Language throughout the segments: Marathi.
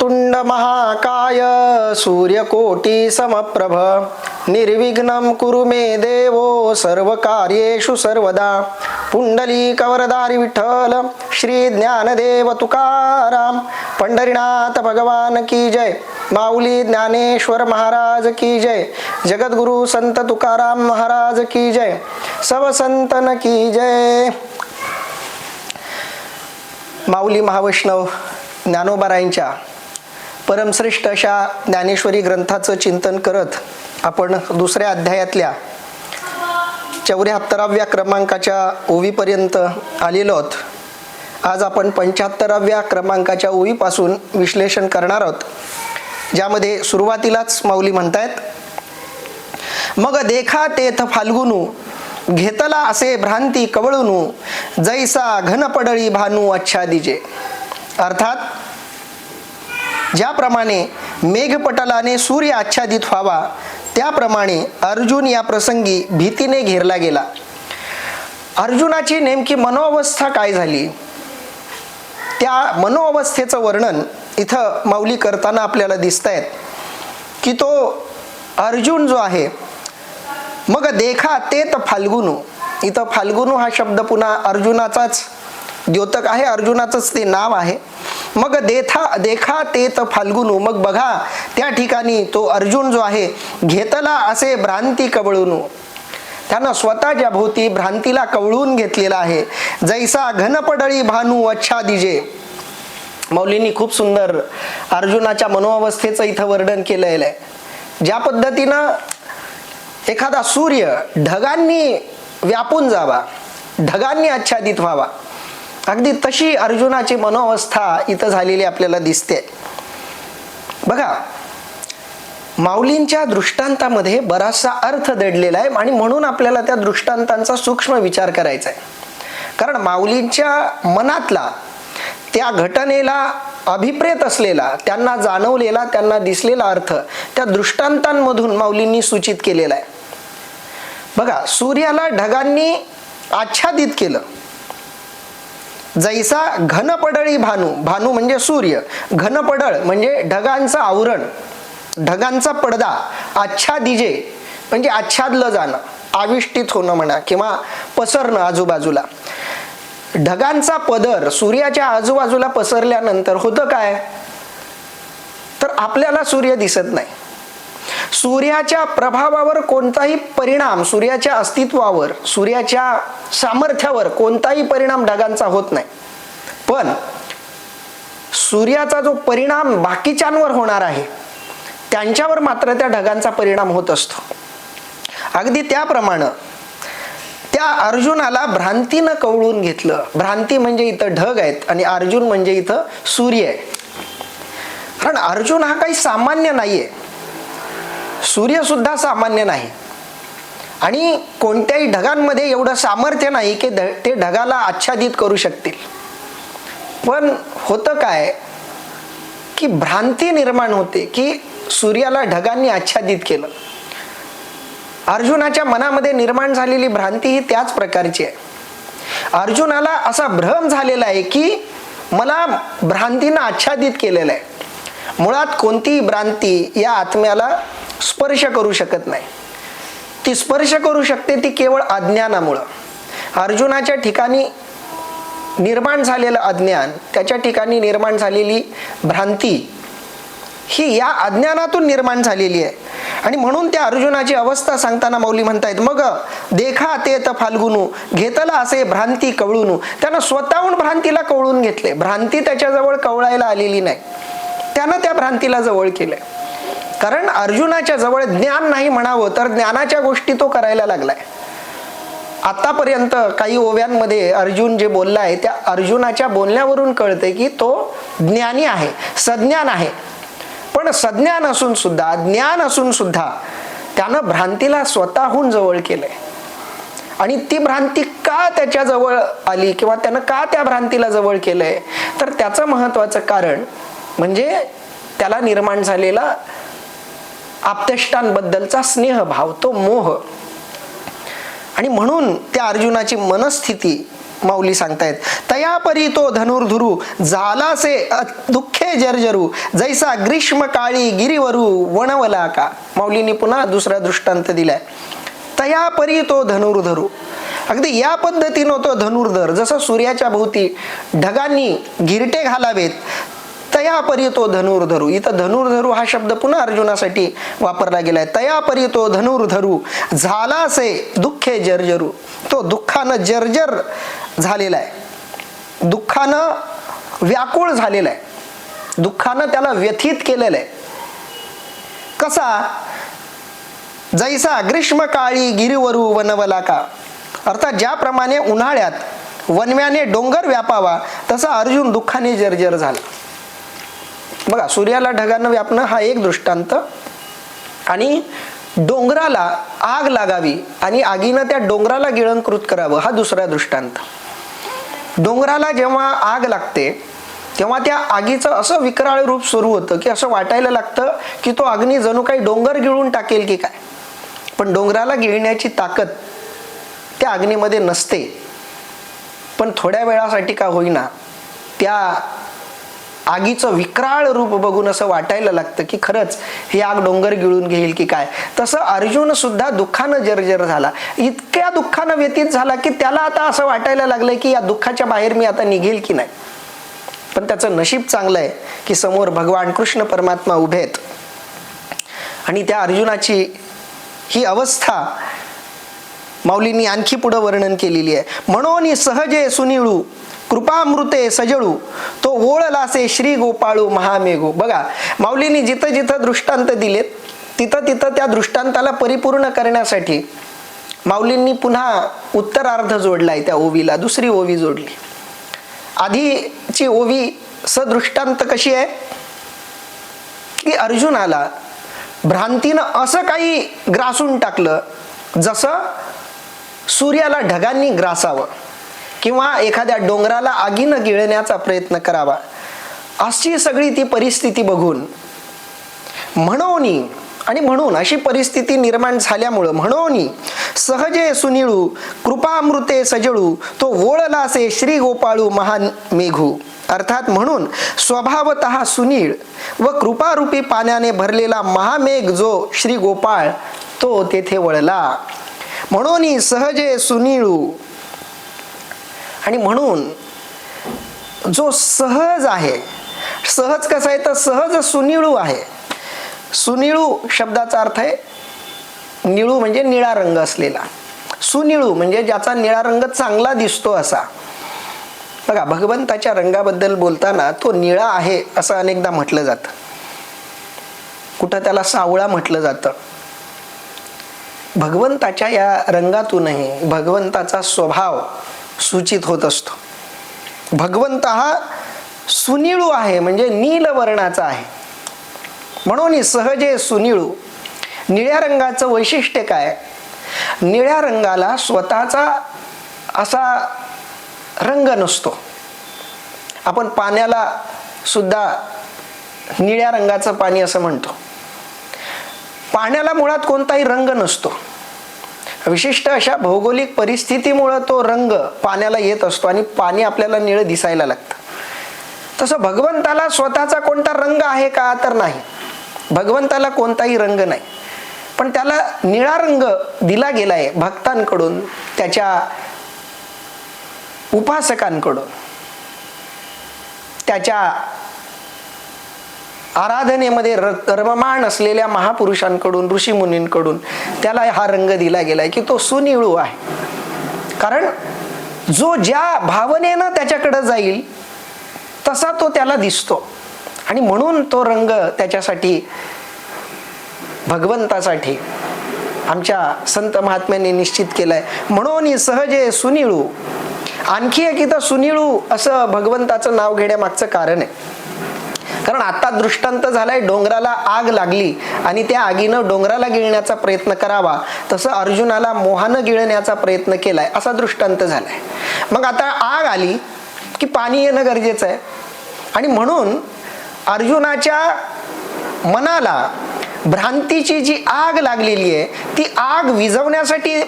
तुंड महाकाय सूर्यकोटी समप्रभ। निर्विघ्नं कुरु मे देवो सर्व कार्येषु सर्वदा। पुंडली कवरदारी विठ्ठल श्री ज्ञानदेव तुकाराम। पंढरीनाथ भगवान की जय। माऊली ज्ञानेश्वर महाराज की जय। जगद्गुरु संत तुकाराम महाराज की जय। सब संतन की जय। माऊली महावैष्णव ज्ञानोबारायांच्या परमश्रेष्ठ अशा ज्ञानेश्वरी ग्रंथाचं चिंतन करत आपण दुसऱ्या अध्यायातल्या चौऱ्याहत्तराव्या क्रमांकाच्या ओवीपर्यंत आलेलो आहोत. आज आपण पंच्याहत्तराव्या क्रमांकाच्या ओवीपासून विश्लेषण करणार आहोत. ज्यामध्ये सुरुवातीलाच माऊली म्हणतायत मग देखा तेथ फाल्गुनू घेतला असे भ्रांती कवळूनू जैसा घन पडळी भानू आच्छादिजे अर्थात ज्याप्रमाणे मेघपटलाने सूर्य आच्छादित व्हावा त्याप्रमाणे अर्जुन या प्रसंगी भीतीने घेरला गेला. अर्जुनाची नेमकी मनोअवस्था काय झाली? त्या मनोअवस्थेचं वर्णन इथं माऊली करताना आपल्याला दिसत आहेत की तो अर्जुन जो आहे मग देखा ते तर फाल्गुनू. इथं फाल्गुनू हा शब्द पुन्हा अर्जुनाचाच द्योतक आहे अर्जुनाचंच ते नाव आहे. मग देथा देखा ते तर फाल्गुनू. मग बघा त्या ठिकाणी तो अर्जुन जो आहे घेतला असे भ्रांती कवळून. त्यानं स्वतःच्या भोवती भ्रांतीला कवळून घेतलेला आहे जैसा घनपडळी भानू अच्छा दिजे. मौलींनी खूप सुंदर अर्जुनाच्या मनोअवस्थेचं इथं वर्णन केलेलं आहे. ज्या पद्धतीनं एखादा सूर्य ढगांनी व्यापून जावा ढगांनी आच्छादित व्हावा अगदी तशी अर्जुनाची मनोवस्था इथं झालेली आपल्याला दिसते. बघा माऊलींच्या दृष्टांतामध्ये बराचसा अर्थ दडलेला आहे आणि म्हणून आपल्याला त्या दृष्टांतांचा सूक्ष्म विचार करायचा आहे कारण माऊलींच्या मनातला त्या घटनेला अभिप्रेत असलेला त्यांना जाणवलेला त्यांना दिसलेला अर्थ त्या दृष्टांतांमधून माऊलींनी सूचित केलेला आहे बघा सूर्याला ढगांनी आच्छादित केलं. जैसा घनपडळी भानू भानू म्हणजे सूर्य घनपडळ म्हणजे ढगांचं आवरण ढगांचा पडदा आच्छादिजे म्हणजे आच्छादलं जाणं आविष्टित होणं म्हणा किंवा पसरणं आजूबाजूला. ढगांचा पदर सूर्याच्या आजूबाजूला पसरल्यानंतर होतं काय? तर आपल्याला सूर्य दिसत नाही. सूर्याच्या प्रभावावर कोणताही परिणाम सूर्याच्या अस्तित्वावर सूर्याच्या सामर्थ्यावर कोणताही परिणाम ढगांचा होत नाही. पण सूर्याचा जो परिणाम बाकीच्यांवर होणार आहे त्यांच्यावर मात्र त्या ढगांचा परिणाम होत असतो. अगदी त्याप्रमाणे त्या अर्जुनाला भ्रांतीनं कवळून घेतलं. भ्रांती म्हणजे इथं ढग आहेत आणि अर्जुन म्हणजे इथं सूर्य आहे कारण अर्जुन हा काही सामान्य नाहीये. सूर्यसुद्धा सामान्य नाही. आणि कोणत्याही ढगांमध्ये एवढं सामर्थ्य नाही की ते ढगाला आच्छादित करू शकतील. पण होतं काय की भ्रांती निर्माण होते की सूर्याला ढगांनी आच्छादित केलं. अर्जुनाच्या मनामध्ये निर्माण झालेली भ्रांती ही त्याच प्रकारची आहे. अर्जुनाला असा भ्रम झालेला आहे की मला भ्रांतीनं आच्छादित केलेलं आहे. मुळात कोणतीही भ्रांती या आत्म्याला स्पर्श करू शकत नाही. ती स्पर्श करू शकते ती केवळ अज्ञानामुळं. अर्जुनाच्या ठिकाणी निर्माण झालेलं अज्ञान त्याच्या ठिकाणी निर्माण झालेली भ्रांती ही या अज्ञानातून निर्माण झालेली आहे. आणि म्हणून त्या अर्जुनाची अवस्था सांगताना मौली म्हणतायत मग देखा ते तर फाल्गुनू घेतला असे भ्रांती कवळूनू. त्यानं स्वतःहून भ्रांतीला कवळून घेतले. भ्रांती त्याच्याजवळ कवळायला आलेली नाही. त्यानं त्या भ्रांतीला जवळ केलंय. कारण अर्जुनाच्या जवळ ज्ञान नाही म्हणावं तर ज्ञानाच्या गोष्टी तो करायला लागलाय. आतापर्यंत काही ओव्यांमध्ये अर्जुन जे बोलला आहे त्या अर्जुनाच्या बोलण्यावरून कळते की तो ज्ञानी आहे सज्ञान आहे. पण सज्ञान असून सुद्धा ज्ञान असून सुद्धा त्यानं भ्रांतीला स्वतःहून जवळ केलंय. आणि ती भ्रांती का त्याच्याजवळ आली किंवा त्यानं का त्या भ्रांतीला जवळ केलंय? तर त्याचं महत्वाचं कारण म्हणजे त्याला निर्माण झालेला आप्तेष्टांबद्दलचा स्नेहभाव तो मोह. आणि म्हणून त्या अर्जुनाची मनस्थिती माऊली सांगतायत तया परी तो धनुर्धुरू झालासे दुःखे जर्जरू जैसा ग्रीष्म काळी गिरीवरू वणवला का? माऊलीने पुन्हा दुसरा दृष्टांत दिलाय तया परी तो धनुर्धरू. अगदी या पद्धतीनं तो धनुर्धर जसं सूर्याच्या भोवती ढगांनी गिरटे घालावेत तयापरी तो धनुर्धरू. इथं धनुर्धरू हा शब्द पुन्हा अर्जुनासाठी वापरला गेलाय. तयापरी तो धनुर्धरू. झालासे दुःखे जर्जरू. तो दुःखानं जर्जर झालेला आहे दुःखानं व्याकुळ झालेला आहे दुःखानं त्याला व्यथित केलेलं आहे कसा? जैसा ग्रीष्मकाळी गिरीवरू वनवला का अर्थात ज्याप्रमाणे उन्हाळ्यात वनव्याने डोंगर व्यापावा तसा अर्जुन दुःखाने जर्जर झाला. बघा सूर्याला ढगानं व्यापणं हा एक दृष्टांत. आणि डोंगराला आग लागावी आणि आगीनं त्या डोंगराला गिळंकृत करावं हा दुसरा दृष्टांत. डोंगराला जेव्हा आग लागते तेव्हा त्या आगीचं असं विकराळ रूप सुरू होतं की असं वाटायला लागतं की तो अग्नी जणू काही डोंगर गिळून टाकेल की काय. पण डोंगराला गिळण्याची ताकद त्या अग्नीमध्ये नसते. पण थोड्या वेळासाठी का होईना त्या आगीचं विक्राळ रूप बघून असं वाटायला लागतं की खरंच ही आग डोंगर गिळून घेईल की काय? तसं अर्जुन सुद्धा दुःखानं जर्जर झाला. इतक्या दुःखानं व्यतीत झाला की त्याला आता असं वाटायला लागलंय की या दुःखाच्या बाहेर मी आता निघेल की नाही? पण त्याचं नशीब चांगलं आहे की समोर भगवान कृष्ण परमात्मा उभे आहेत. आणि त्या अर्जुनाची ही अवस्था माऊलींनी आणखी पुढं वर्णन केलेली आहे. म्हणून सहजे सुनिळू कृपामृते सजळू तो ओळलासे श्री गोपाळू महामेघू बघा माऊलींनी जिथं जिथं दृष्टांत दिलेत तिथं तिथं त्या दृष्टांताला परिपूर्ण करण्यासाठी माऊलींनी पुन्हा उत्तरार्ध जोडलाय त्या ओवीला दुसरी ओवी जोडली आधीची ओवी सदृष्टांत कशी आहे की अर्जुनाला भ्रांतीनं असं काही ग्रासून टाकलं जसं सूर्याला ढगांनी ग्रासावं किंवा एखाद्या डोंगराला आगीनं गिळण्याचा प्रयत्न करावा. अशी सगळी ती परिस्थिती बघून म्हणून आणि म्हणून अशी परिस्थिती निर्माण झाल्यामुळं म्हणून सहजे सुनिळू कृपामृते सजळू तो ओळलासे श्री गोपाळू महान मेघू. अर्थात म्हणून स्वभावत सुनीळ व कृपारूपी पाण्याने भरलेला महामेघ जो श्री गोपाळ तो तेथे वळला. म्हणून सहजे सुनिळू आणि म्हणून जो सहज आहे सहज कसा आहे? तर सहज सुनिळू आहे. सुनिळू शब्दाचा अर्थ आहे निळू म्हणजे निळा रंग असलेला. सुनिळू म्हणजे ज्याचा निळा रंग चांगला दिसतो असा. बघा भगवंताच्या रंगाबद्दल बोलताना तो निळा आहे असं अनेकदा म्हटलं जातं. कुठं त्याला सावळा म्हटलं जातं? भगवंताच्या या रंगातूनही भगवंताचा स्वभाव सूचित होत असतो. भगवंत हा सुनिळू आहे म्हणजे नील वर्णाचा आहे. म्हणून सहजे सुनिळू निळ्या रंगाचं वैशिष्ट्य काय? निळ्या रंगाला स्वतःचा असा रंग नसतो. आपण पाण्याला सुद्धा निळ्या रंगाचं पाणी असं म्हणतो. पाण्याला मुळात कोणताही रंग नसतो. विशिष्ट अशा भौगोलिक परिस्थितीमुळं तो रंग पाण्याला येत असतो आणि पाणी आपल्याला निळं दिसायला लागतं. तसं भगवंताला स्वतःचा कोणता रंग आहे का तर नाही. भगवंताला कोणताही रंग नाही. पण त्याला निळा रंग दिला गेलाय भक्तांकडून त्याच्या उपासकांकडून. त्याच्या आराधनेमध्ये र रममाण असलेल्या महापुरुषांकडून ऋषीमुनींकडून त्याला हा रंग दिला गेलाय की तो सुनिळू आहे. कारण जो ज्या भावनेनं त्याच्याकडे जाईल तसा तो त्याला दिसतो. आणि म्हणून तो रंग त्याच्यासाठी भगवंतासाठी आमच्या संत महात्म्यांनी निश्चित केलाय. म्हणून सहजे सुनिळू आणखी एक इथं सुनिळू असं भगवंताचं नाव घेण्यामागचं कारण आहे. कारण आता दृष्टांत झालाय डोंगराला आग लागली आणि त्या आगीनं डोंगराला गिळण्याचा प्रयत्न करावा तसं अर्जुनाला मोहानं गिळण्याचा प्रयत्न केलाय असा दृष्टांत झालाय. मग आता आग आली की पाणी येणं गरजेचं आहे. आणि म्हणून अर्जुनाच्या मनाला भ्रांतीची जी आग लागलेली आहे ती आग विझवण्यासाठी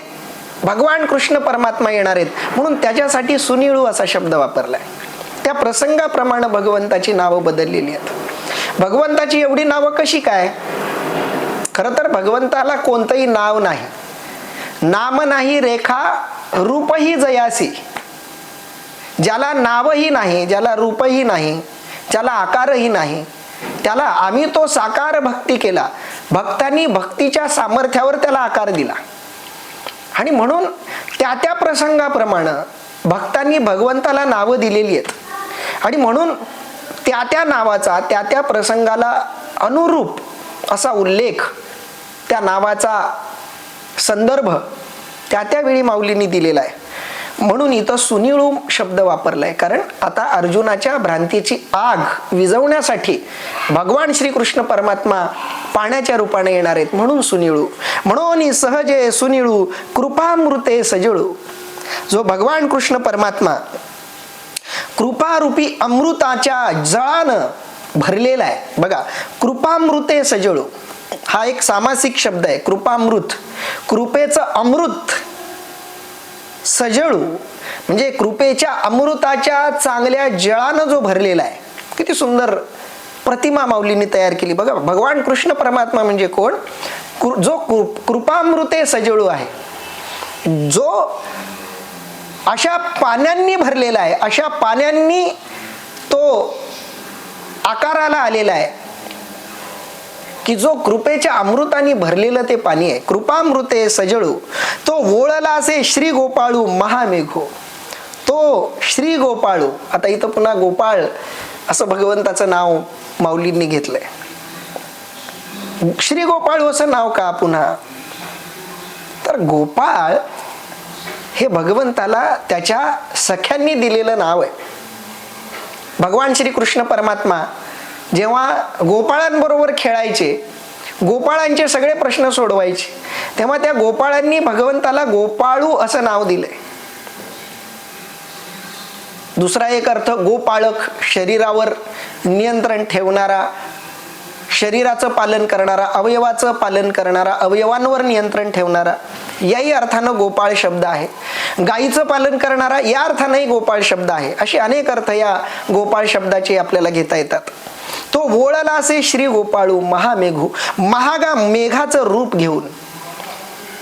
भगवान कृष्ण परमात्मा येणार आहेत. म्हणून त्याच्यासाठी सुनिळू असा शब्द वापरलाय. त्या प्रसंगाप्रमाणे भगवंताची नावं बदललेली आहेत. भगवंताची एवढी नावं कशी काय? खरं तर भगवंताला कोणतंही नाव नाही. नाम नाही रेखा रूपही जयासी. ज्याला नावही नाही ज्याला रूपही नाही ज्याला आकारही नाही त्याला आम्ही तो साकार भक्ती केला. भक्तांनी भक्तीच्या सामर्थ्यावर त्याला आकार दिला. आणि म्हणून त्या त्या प्रसंगाप्रमाणे भक्तांनी भगवंताला नावं दिलेली आहेत. आणि म्हणून त्या त्या नावाचा त्या त्या प्रसंगाला अनुरूप असा उल्लेख त्या नावाचा संदर्भ त्या त्या वेळी माऊलींनी दिलेला आहे म्हणून इथं सुनिळू शब्द वापरलाय. कारण आता अर्जुनाच्या भ्रांतीची आग विझवण्यासाठी भगवान श्रीकृष्ण परमात्मा पाण्याच्या रूपाने येणार आहेत म्हणून सुनिळू म्हणून सहजे सुनिळू कृपामृते सजळू. जो भगवान कृष्ण परमात्मा कृपारूपी अमृताच्या जळानं भरलेला आहे. बघा कृपामृते सजळू हा एक सामासिक शब्द आहे कृपामृत. कृपेचं अमृत सजळू म्हणजे कृपेच्या अमृताच्या चांगल्या जळानं जो भरलेला आहे. किती सुंदर प्रतिमा माऊलींनी तयार केली. बघा भगवान कृष्ण परमात्मा म्हणजे कोण? कृ- जो कृ- कृपामृते सजळू आहे. जो अशा पाण्यांनी भरलेला आहे. अशा पाण्यांनी तो आकाराला आलेला आहे. की जो कृपेच्या अमृतानी भरलेलं ते पाणी आहे. कृपामृते सजळू. तो ओळला असे श्री गोपाळू महामेघो. तो श्री गोपाळू. आता इथं पुन्हा गोपाळ असं भगवंताचं नाव माऊलींनी घेतलंय. श्री गोपाळू असं नाव का पुन्हा? तर गोपाळ हे भगवंताला त्याच्या सख्यांनी दिलेलं नाव आहे. भगवान श्री कृष्ण परमात्मा जेव्हा गोपाळांबरोबर खेळायचे गोपाळांचे सगळे प्रश्न सोडवायचे तेव्हा त्या गोपाळांनी भगवंताला गोपाळू असं नाव दिलंय. दुसरा एक अर्थ गोपाळक शरीरावर नियंत्रण ठेवणारा शरीराचं पालन करणारा अवयवाचं पालन करणारा अवयवांवर नियंत्रण ठेवणारा याही अर्थानं गोपाळ शब्द आहे. गायीचं पालन करणारा या अर्थानंही गोपाळ शब्द आहे. असे अनेक अर्थ या गोपाळ शब्दाचे आपल्याला घेता येतात. तो वोळला असे श्री गोपाळू महामेघू महागा मेघाचं रूप घेऊन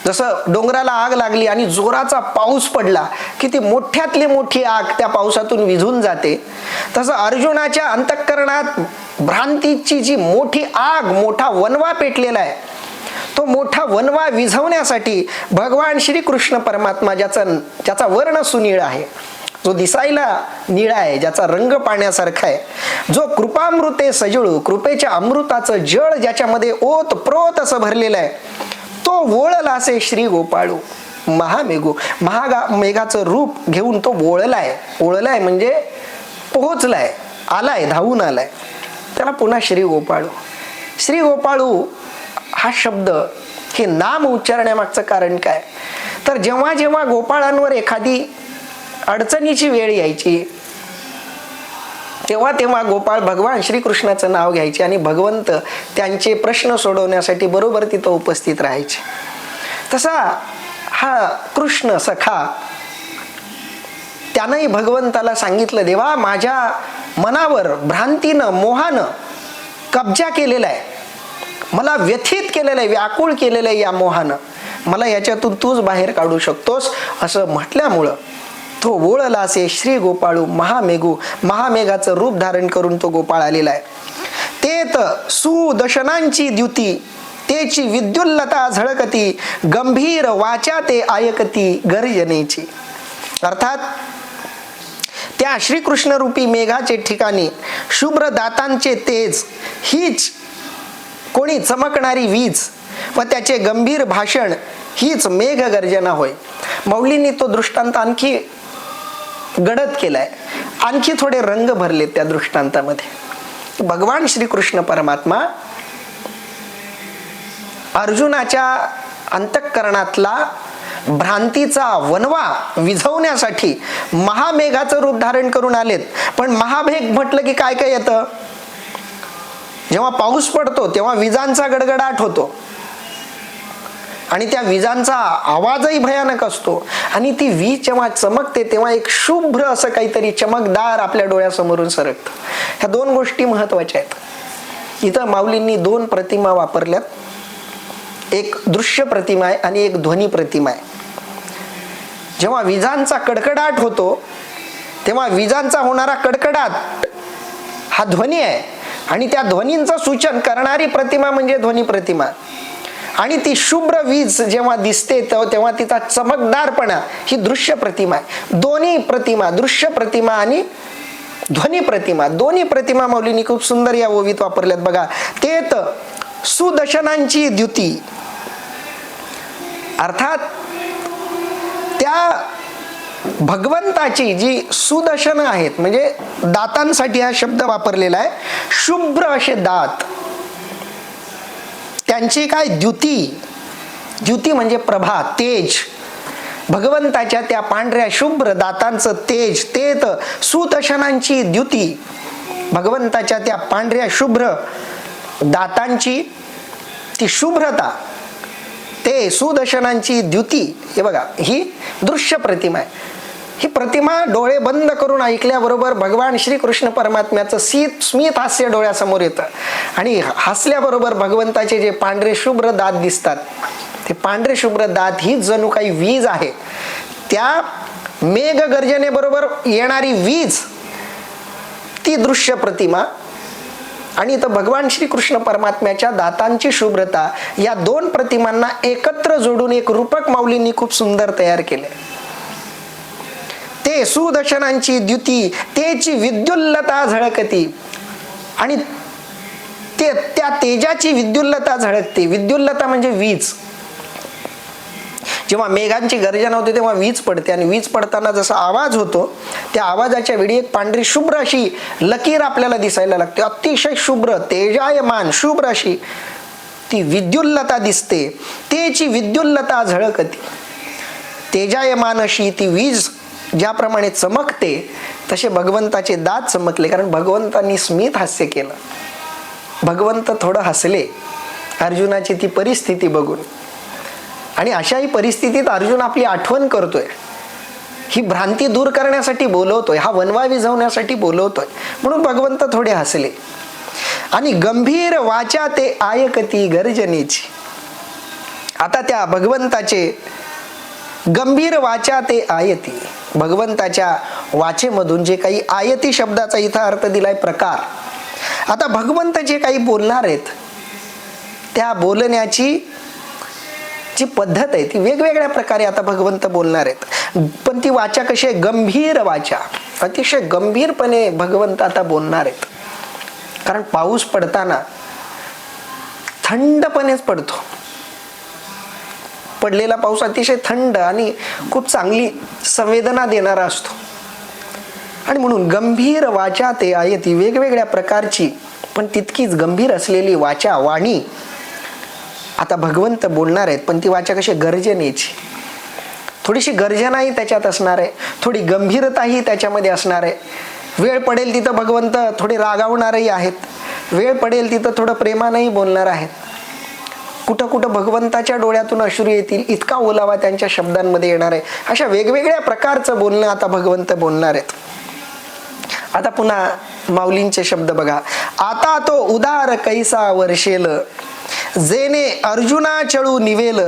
जसं डोंगराला आग लागली आणि जोराचा पाऊस पडला की ती मोठ्यातली मोठी आग त्या पावसातून विझून जाते. तसं अर्जुनाच्या अंतःकरणात भ्रांतीची जी मोठी आग मोठा वनवा पेटलेला आहे तो मोठा वनवा विझवण्यासाठी भगवान श्रीकृष्ण परमात्मा ज्याचा ज्याचा वर्ण सुनीळ आहे जो दिसायला निळा आहे ज्याचा रंग पाण्यासारखा आहे जो कृपामृते सजळू कृपेच्या अमृताचं जळ ज्याच्यामध्ये ओत प्रोत असं भरलेलं आहे तो ओळला असे श्री गोपाळू. महामेघू महागा मेघाचं रूप घेऊन तो वोळलाय. ओळलाय म्हणजे पोहोचलाय आलाय धावून आलाय. त्याला पुन्हा श्री गोपाळू. श्री गोपाळू हा शब्द हे नाम उच्चारण्यामागचं कारण काय? तर जेव्हा जेव्हा गोपाळांवर एखादी अडचणीची वेळ यायची तेव्हा तेव्हा गोपाळ भगवान श्रीकृष्णाचं नाव घ्यायचे आणि भगवंत त्यांचे प्रश्न सोडवण्यासाठी बरोबर तिथं उपस्थित राहायचे. तसा हा कृष्ण सखा त्यानंही भगवंताला सांगितलं देवा माझ्या मनावर भ्रांतीनं मोहानं कब्जा केलेला आहे मला व्यथित केलेलं आहे व्याकुळ केलेलं आहे या मोहानं. मला याच्यातून तूच बाहेर काढू शकतोस असं म्हटल्यामुळं तो वोळला असे श्री गोपाळू महामेघू महामेघाचं रूप धारण करून तो गोपाळ आलेला आहे. तेत सुदशनांची द्युती तेची विद्युल्लता झळकती गंभीर वाचा ते आयकती गर्जनेची. अर्थात त्या श्रीकृष्ण रूपी मेघाचे ठिकाणी शुभ्र दातांचे तेज हीच कोणी चमकणारी वीज व त्याचे गंभीर भाषण हीच मेघ गर्जना होय. मौलींनी तो दृष्टांत आणखी गडद केलाय. आणखी थोडे रंग भरले त्या दृष्टांतामध्ये. भगवान श्रीकृष्ण परमात्मा अर्जुनाच्या अंतःकरणातला भ्रांतीचा वनवा विझवण्यासाठी महामेघाचं रूप धारण करून आलेत. पण महामेघ म्हटलं की काय काय येतं? जेव्हा पाऊस पडतो तेव्हा विजांचा गडगडाट होतो. आणि त्या विजांचा आवाजही भयानक असतो. आणि ती वीज जेव्हा चमकते तेव्हा एक शुभ्र असं काहीतरी चमकदार आपल्या डोळ्यासमोरून सरकतं. ह्या दोन गोष्टी महत्त्वाच्या आहेत. इथं माऊलींनी दोन प्रतिमा वापरल्यात. एक दृश्य प्रतिमा आहे आणि एक ध्वनी प्रतिमा आहे. जेव्हा विजांचा कडकडाट होतो तेव्हा विजांचा होणारा कडकडाट हा ध्वनी आहे. आणि त्या ध्वनींचं सूचन करणारी प्रतिमा म्हणजे ध्वनी प्रतिमा. आणि ती शुभ्र वीज जेव्हा दिसते तेव्हा तेव्हा तिचा चमकदारपणा ही दृश्य प्रतिमा आहे. दोन्ही प्रतिमा दृश्य प्रतिमा आणि ध्वनी प्रतिमा. दोन्ही प्रतिमा मौलीनी खूप सुंदर या ओवीत वापरल्यात बघा. तेत सुदर्शनांची द्युती. अर्थात त्या भगवंताची जी सुदर्शन आहेत म्हणजे दातांसाठी हा शब्द वापरलेला आहे शुभ्र असे दात. त्यांची काय द्युती? द्युती म्हणजे प्रभा तेज. भगवंताच्या त्या पांढऱ्या शुभ्र दातांचं तेज तेत सुतशनांची द्युती. भगवंताच्या त्या पांढऱ्या शुभ्र दातांची ती शुभ्रता ते सुदर्शनांची द्युती. हे बघा ही दृश्य प्रतिमा आहे. ही प्रतिमा डोळे बंद करून ऐकल्याबरोबर भगवान श्रीकृष्ण परमात्म्याचं सीत स्मित हास्य डोळ्यासमोर येतं. आणि हसल्याबरोबर भगवंताचे जे पांढरे शुभ्र दात दिसतात ते पांढरे शुभ्र दात ही जणू काही वीज आहे. त्या मेघ गर्जनेबरोबर येणारी वीज ती दृश्य प्रतिमा आणि इथं भगवान श्रीकृष्ण परमात्म्याच्या दातांची शुभ्रता या दोन प्रतिमांना एकत्र जोडून एक रूपक माऊलींनी खूप सुंदर तयार केले ते सुदर्शनांची द्युती तेची विद्युल्लता झळकती. आणि ते त्या तेजाची विद्युल्लता झळकते. विद्युल्लता म्हणजे वीज. जेव्हा मेघांची गर्जना होते तेव्हा वीज पडते. आणि वीज पडताना जसा आवाज होतो त्या आवाजाच्या वेळी एक पांढरी शुभ्र अशी लकीर आपल्याला दिसायला लागते. अतिशय शुभ्र तेजायमान शुभ्र अशी ती विद्युल्लता दिसते. तेची विद्युल्लता झळकती. तेजायमान अशी ती वीज ज्याप्रमाणे चमकते तसे भगवंताचे दात चमकले. कारण भगवंतांनी स्मित हास्य केलं. भगवंत थोडं हसले. अर्जुनाची ती परिस्थिती बघून. आणि अशाही परिस्थितीत अर्जुन आपली आठवण करतोय. ही भ्रांती दूर करण्यासाठी बोलवतोय. हा वनवा विझवण्यासाठी बोलवतोय. म्हणून भगवंत थोडे हसले. आणि गंभीर वाचा ते आयकती गर्जनेची. आता त्या भगवंताचे गंभीर वाचा ते आयती. भगवंताच्या वाचेमधून जे काही आयती शब्दाचा इथं अर्थ दिलाय प्रकार. आता भगवंत जे काही बोलणार आहेत त्या बोलण्याची जी पद्धत आहे ती वेगवेगळ्या प्रकारे आता भगवंत बोलणार आहेत. पण ती वाचा कशी आहे? गंभीर वाचा. अतिशय गंभीरपणे भगवंत आता बोलणार आहेत. कारण पाऊस पडताना थंडपणेच पडतो. पडलेला पाऊस अतिशय थंड आणि खूप चांगली संवेदना देणारा असतो. आणि म्हणून गंभीर वाचा ते आहे ती वेगवेगळ्या प्रकारची पण तितकीच गंभीर असलेली वाचा वाणी. आता भगवंत बोलणार आहेत पण ती वाचा कशी गर्जनेची. थोडीशी गर्जनाही त्याच्यात असणार आहे थोडी गंभीरताही त्याच्यामध्ये असणार आहे. वेळ पडेल तिथं भगवंत थोडे रागावणारही आहेत. वेळ पडेल तिथं थोडं प्रेमानंही बोलणार आहेत. कुठं कुठं भगवंताच्या डोळ्यातून अश्रू येतील इतका ओलावा त्यांच्या शब्दांमध्ये येणार आहे. अशा वेगवेगळ्या प्रकारचं बोलणं आता भगवंत बोलणार आहेत. आता पुन्हा माऊलींचे शब्द बघा. आता तो उदार कैसा वर्षेल? जेने अर्जुना चळू निवेल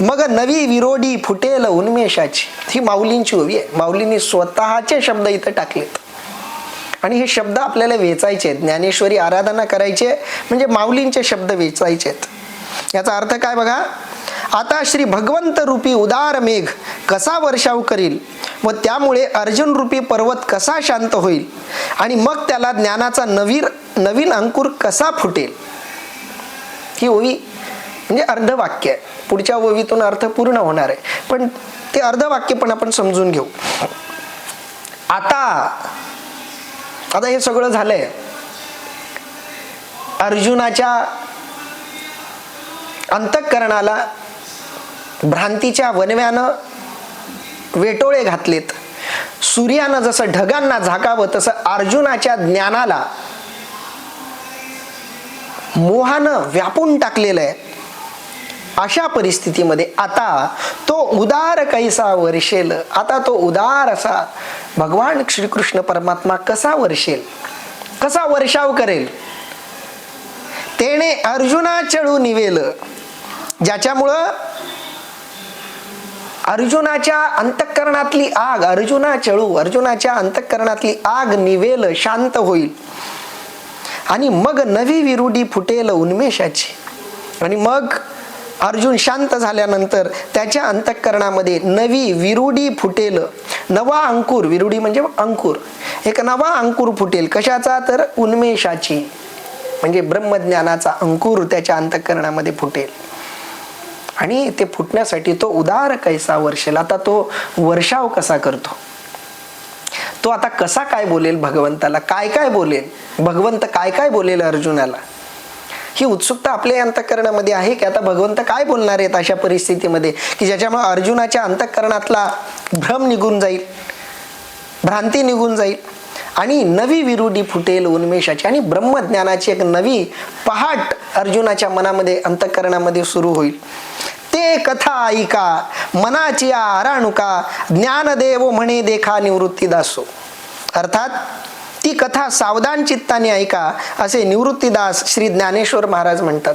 मग नवी विरोधी फुटेल उन्मेषाची. ही माऊलींची ओवी आहे. माऊलींनी स्वतःचे शब्द इथं टाकलेत. आणि हे शब्द आपल्याला वेचायचे आहेत. ज्ञानेश्वरी आराधना करायची म्हणजे माऊलींचे शब्द वेचायचे आहेत. याचा अर्थ काय बघा? आता श्री भगवंत रूपी उदार मेघ कसा वर्षाव करील? व त्यामुळे अर्जुन रूपी पर्वत कसा शांत होईल? आणि मग त्याला ज्ञानाचा नवीन नवीन अंकुर कसा फुटेल? ही ओवी म्हणजे अर्धवाक्य आहे. पुढच्या ओवीतून अर्थ पूर्ण होणार आहे. पण ते अर्धवाक्य पण आपण समजून घेऊ. आता आता हे सगळं झालंय. अर्जुनाच्या अंतःकरणाला भ्रांतीच्या वनव्यानं वेटोळे घातलेत. सूर्यानं जसं ढगांना झाकावं तसं अर्जुनाच्या ज्ञानाला मोहानं व्यापून टाकलेलं आहे अशा परिस्थितीमध्ये आता तो उदार कैसा वर्षेल आता तो उदार असा भगवान श्रीकृष्ण परमात्मा कसा वर्षेल कसा वर्षाव करेल? तेने अर्जुना चळू निवेल. ज्याच्यामुळं अर्जुनाच्या अंतःकरणातली आग अर्जुना चळू अर्जुनाच्या अंतःकरणातली आग निवेल शांत होईल. आणि मग नवी विरुडी फुटेल उन्मेषाची. आणि मग अर्जुन शांत झाल्यानंतर त्याच्या अंतःकरणामध्ये नवी विरुडी फुटेल. नवा अंकुर विरुडी म्हणजे अंकुर. एक नवा अंकुर फुटेल. कशाचा? तर उन्मेषाची. म्हणजे ब्रह्मज्ञानाचा अंकुर त्याच्या अंतःकरणामध्ये फुटेल. आणि ते फुटण्यासाठी तो उदार कैसा वर्षेल आता तो वर्षाव कसा करतो? तो आता कसा काय बोलेल भगवंताला? काय काय बोलेल? भगवंत काय काय बोलेल अर्जुनाला? ही उत्सुकता आपल्या अंतःकरणामध्ये आहे की आता भगवंत काय बोलणार आहेत अशा परिस्थितीमध्ये? की ज्याच्यामुळे अर्जुनाच्या अंतःकरणातला भ्रम निघून जाईल भ्रांती निघून जाईल आणि नवी विरुडी फुटेल उन्मेषाची आणि ब्रह्मज्ञानाची एक नवी पहाट अर्जुनाच्या मनामध्ये अंतःकरणामध्ये सुरू होईल. ते कथा ऐका मनाची आराणुका ज्ञानदेव म्हणे देखा निवृत्ती दासो. अर्थात ती कथा सावधान चित्ताने ऐका असे निवृत्तीदास श्री ज्ञानेश्वर महाराज म्हणतात.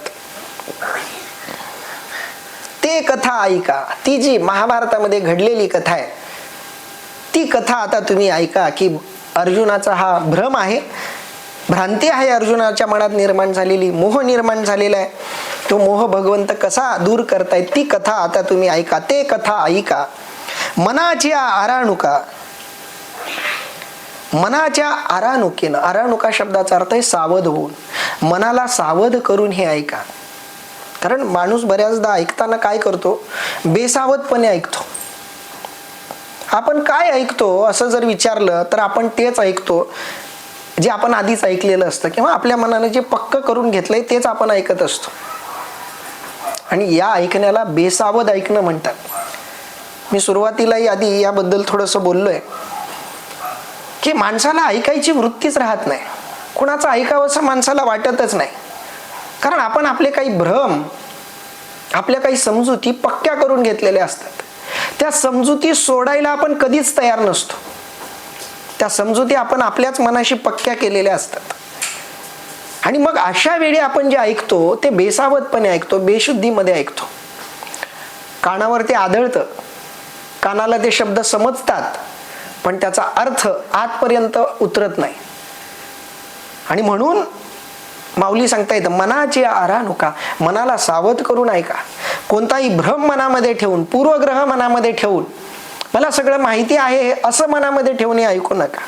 ते कथा ऐका ती जी महाभारतामध्ये घडलेली कथा आहे ती कथा आता तुम्ही ऐका की अर्जुनाचा हा भ्रम आहे. भ्रांती आहे अर्जुनाच्या मनात निर्माण झालेली मोह निर्माण झालेला आहे. तो मोह भगवंत कसा दूर करतायत ती कथा आता तुम्ही ऐका ते कथा ऐका. मनाच्या आराणुका. मनाच्या आराणुकेनं आराणुका शब्दाचा अर्थ आहे सावध होऊन. मनाला सावध करून हे ऐका. कारण माणूस बऱ्याचदा ऐकताना काय करतो? बेसावधपणे ऐकतो. आपण काय ऐकतो असं जर विचारलं तर आपण तेच ऐकतो. जे आपण आधीच ऐकलेलं असतं किंवा आपल्या मनाने जे पक्क करून घेतलंय तेच आपण ऐकत असतो. आणि या ऐकण्याला बेसावध ऐकणं म्हणतात. मी सुरुवातीलाही आधी याबद्दल थोडंसं बोललोय की माणसाला ऐकायची वृत्तीच राहत नाही. कुणाचं ऐकावं असं माणसाला वाटतच नाही. कारण आपण आपले काही भ्रम आपल्या काही समजुती पक्क्या करून घेतलेल्या असतात. त्या समजुती सोडायला आपण कधीच तयार नसतो. त्या समजुती आपण आपल्याच मनाशी पक्क्या केलेल्या असतात. आणि मग अशा वेळी आपण जे ऐकतो ते बेसावधपणे ऐकतो बेशुद्धीमध्ये ऐकतो. कानावर ते आदळतं. कानाला ते शब्द समजतात पण त्याचा अर्थ आतपर्यंत उतरत नाही. आणि म्हणून माऊली सांगता येतं मनाची आरा नका मनाला सावध करून ऐका. कोणताही भ्रम मनामध्ये ठेवून पूर्वग्रह मनामध्ये ठेवून मला सगळं माहिती आहे असं मनामध्ये ठेवून हे ऐकू नका.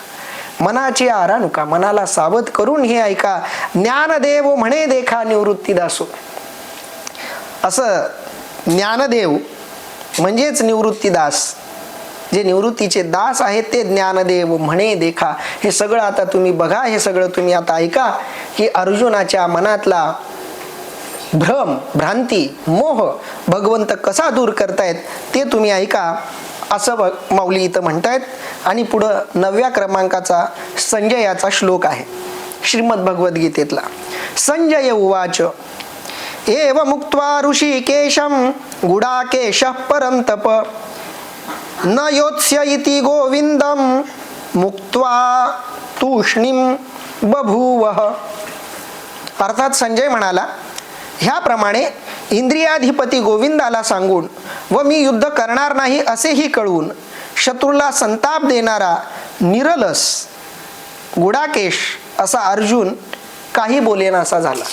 मनाची आरानुका मनाला सावध करून हे ऐका. ज्ञानदेव म्हणे देखा निवृत्ती दासो. असं ज्ञानदेव म्हणजेच निवृत्तीदास जे निवृत्तीचे दास आहेत ते ज्ञानदेव म्हणे देखा. हे सगळं आता तुम्ही बघा हे सगळं तुम्ही आता ऐका. की अर्जुनाच्या मनातला भ्रम भ्रांती मोह भगवंत कसा दूर करतायत ते तुम्ही ऐका. असं माऊली इथं म्हणतायत. आणि पुढं नवव्या क्रमांकाचा संजयाचा श्लोक आहे. श्रीमद भगवद्गीतेतला संजय उवाच. एव मुक्त्वा ऋषिकेशं गुडाकेशः परंतप न योत्स्य इति गोविंदम मुक्त्वा तूष्णीम बभूव. अर्थात संजय म्हणाला ह्याप्रमाणे इंद्रियाधिपती गोविंदाला सांगून व मी युद्ध करणार नाही असेही कळवून शत्रूला संताप देणारा निरलस गुडाकेश असा अर्जुन काही बोलेनासा झाला.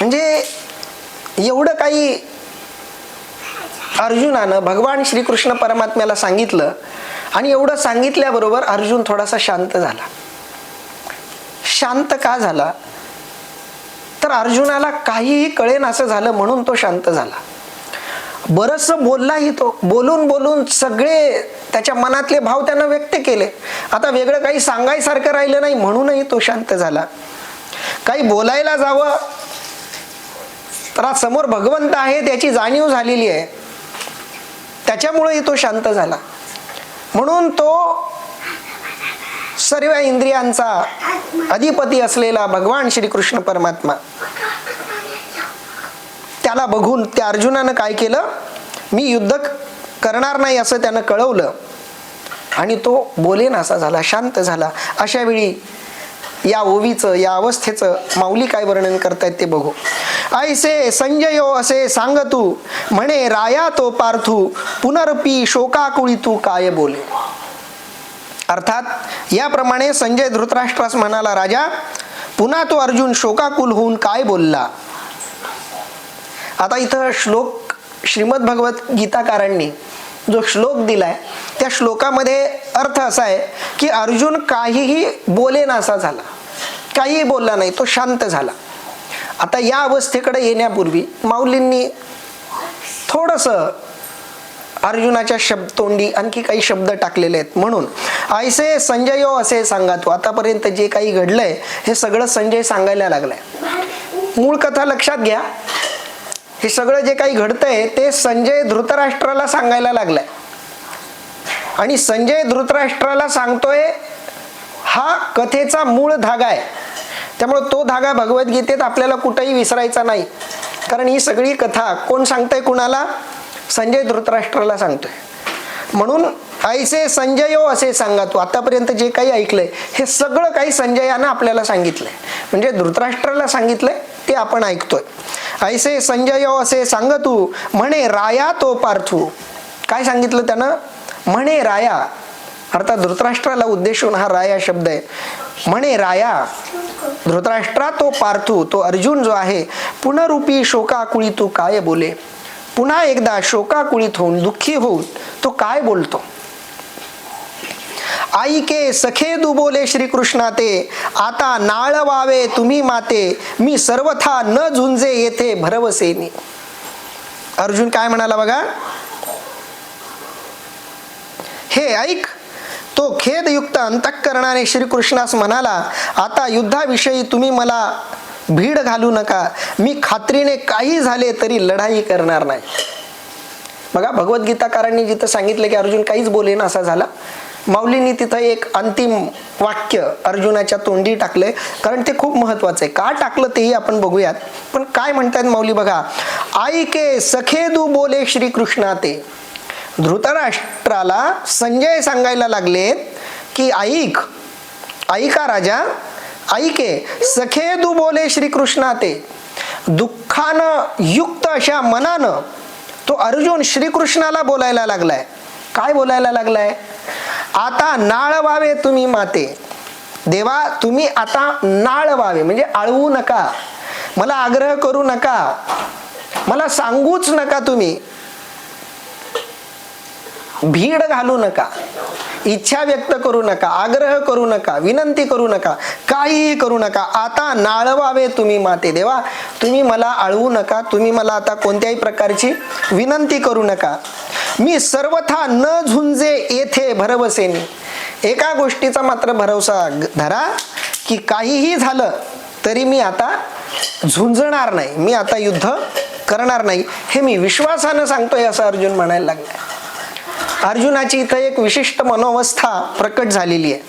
म्हणजे एवढं काही अर्जुनानं भगवान श्रीकृष्ण परमात्म्याला सांगितलं आणि एवढं सांगितल्याबरोबर अर्जुन थोडासा शांत झाला. शांत का झाला? तर अर्जुनाला काहीही कळेन असं झालं म्हणून तो शांत झाला. बरस बोललाही तो. बोलून बोलून सगळे त्याच्या मनातले भाव त्यानं व्यक्त केले. आता वेगळं काही सांगायसारखं राहिलं नाही म्हणूनही तो शांत झाला. काही बोलायला जावं. तर आज समोर भगवंत आहे त्याची जाणीव झालेली आहे. त्याच्यामुळेही तो शांत झाला. म्हणून तो सर्व इंद्रियांचा अधिपती असलेला भगवान श्रीकृष्ण परमात्मा. त्याला बघून त्या अर्जुनानं काय केलं? मी युद्ध करणार नाही असं त्यानं कळवलं. आणि तो बोलेन असा झाला शांत झाला. अशा वेळी या ओवीचं या अवस्थेचं माऊली काय वर्णन करतायत ते बघू. ऐसे संजयो असे सांग तू म्हणे राया तो पार्थू पुनरपी शोकाकुळी तू काय बोले? अर्थात याप्रमाणे संजय धृतराष्ट्रास म्हणाला राजा पुन्हा तो अर्जुन शोकाकुल होऊन काय बोलला? आता इथं श्लोक श्रीमद भगवत गीताकारांनी जो श्लोक दिलाय त्या श्लोकामध्ये अर्थ असा आहे की अर्जुन काहीही बोले असा झाला. काहीही बोलला नाही तो शांत झाला. आता या अवस्थेकडे येण्यापूर्वी माऊलींनी थोडंसं अर्जुनाच्या शब्द तोंडी आणखी काही शब्द टाकलेले आहेत. म्हणून ऐसे संजयो असे सांगा तू. आतापर्यंत जे काही घडलंय हे सगळं संजय सांगायला लागलाय. मूळ कथा लक्षात घ्या. हे सगळं जे काही घडतंय ते संजय धृतराष्ट्राला सांगायला लागलाय. आणि संजय धृतराष्ट्राला सांगतोय हा कथेचा मूळ धागा आहे. त्यामुळे तो धागा भगवद्गीतेत आपल्याला कुठेही विसरायचा नाही. कारण ही सगळी कथा कोण सांगतंय कुणाला? संजय धृतराष्ट्राला सांगतोय. म्हणून ऐसे संजयो हो असे सांगा तू. आतापर्यंत जे काही ऐकलंय हे सगळं काही संजयानं आपल्याला सांगितलंय. म्हणजे धृतराष्ट्राला सांगितलंय ते आपण ऐकतोय. ऐसे संजयो हो असे सांग तू. म्हणे राया तो पार्थू. काय सांगितलं त्यानं? म्हणे राया. अर्थात धृतराष्ट्राला उद्देशून हा राया शब्द आहे. म्हणे राया धृतराष्ट्रा तो पार्थू तो अर्जुन जो आहे पुनरुपी शोकाकुळी तू काय बोले? पुन्हा एकदा शोकाकुळीत होऊन दुःखी होऊन तो काय बोलतो? आई के सखे दुबोले श्रीकृष्णा ते आता नाळ वावे तुम्ही माते मी सर्वथा न झुंजे येथे भरवसेनी अर्जुन काय म्हणाला बघा? हे ऐक तो खेदयुक्त अंतःकरणाने श्रीकृष्णास म्हणाला आता युद्धाविषयी तुम्ही मला भीड घालू नका. मी खात्रीने काही झाले तरी लढाई करणार नाही. बघा भगवद्गीताकारांनी जिथं सांगितलं की अर्जुन काहीच बोलेन असा झाला. माऊलींनी तिथं एक अंतिम वाक्य अर्जुनाच्या तोंडी टाकलंय. कारण ते खूप महत्वाचं आहे. का टाकलं तेही आपण बघूयात. पण काय म्हणतात माऊली बघा आई के सखेदू बोले श्रीकृष्णा ते धृतराष्ट्राला संजय सांगायला लागलेत की ऐक ऐका राजा ऐके सखेदू बोले श्रीकृष्णा ते दुःखानं युक्त अशा मनानं तो अर्जुन श्रीकृष्णाला बोलायला लागलाय. काय बोलायला लागलाय? आता नाळ व्हावे तुम्ही माते. देवा तुम्ही आता नाळ व्हावे म्हणजे आळवू नका. मला आग्रह करू नका. मला सांगूच नका तुम्ही. भीड घालू नका. इच्छा व्यक्त करू नका आग्रह करू नका विनंती करू नका काहीही करू नका. आता नाळवावे तुम्ही माते देवा. तुम्ही मला आळवू नका तुम्ही मला आता कोणत्याही प्रकारची विनंती करू नका. मी सर्वथा न झुंजे येथे भरवसेनी. एका गोष्टीचा मात्र भरवसा धरा की काहीही झालं तरी मी आता झुंजणार नाही. मी आता युद्ध करणार नाही. हे मी विश्वासानं सांगतोय असं अर्जुन म्हणायला लागलाय अर्जुनाची इथं एक विशिष्ट मनोवस्था प्रकट झालेली आहे.